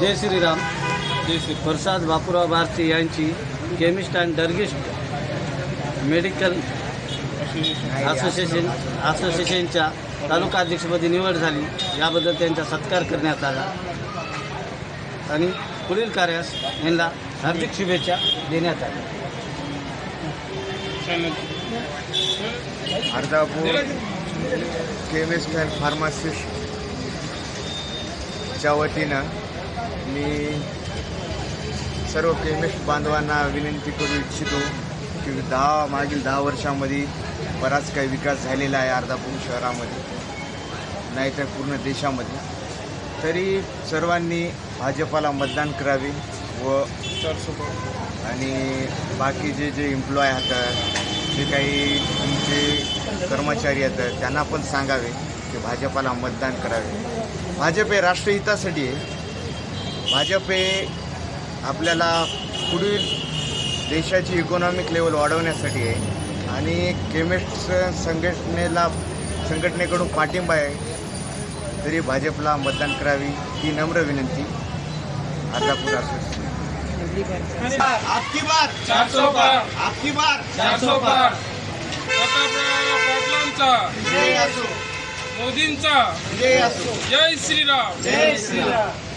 जय श्रीराम. जय श्री प्रसाद बापूराव भारती यांची chemist and druggist medical association असोसिएशनच्या तालुका अध्यक्षपदी निवड झाली. याबद्दल त्यांचा सत्कार करण्यात आला. आणि पुढील कार्यास यांना हार्दिक शुभेच्छा देण्यात आल्या. अर्धापूर केमिस्ट अँड फार्मासिस्टच्या वतीनं मी सर्व केमिस्ट बांधवांना विनंती करू इच्छितो की दहा मागील दहा वर्षामध्ये बराच काही विकास झालेला आहे अर्धापूर शहरामध्ये नाहीतर पूर्ण देशामध्ये. तरी सर्वांनी भाजपाला मतदान करावे व आणि बाकीचे जे एम्प्लॉय आहेत जे काही तुमचे कर्मचारी आहेत त्यांना पण सांगावे की भाजपाला मतदान करावे. भाजप हे राष्ट्रहितासाठी आहे. भाजप हे आपल्याला पुढील देशाची इकॉनॉमिक लेवल वाढवण्यासाठी आहे. आणि केमिस्ट संघटनेला संघटनेकडून पाठिंबा आहे. तरी भाजपला मतदान करावी ही नम्र विनंती. अर्धापूर असोसिएशन आपकी बार चार सौ पार. आपकी बार चार सौ पार. प्रतापराव पाटलांचा. जय असो. मोदींचा. जय असो. जय श्रीराम. जय श्रीराम.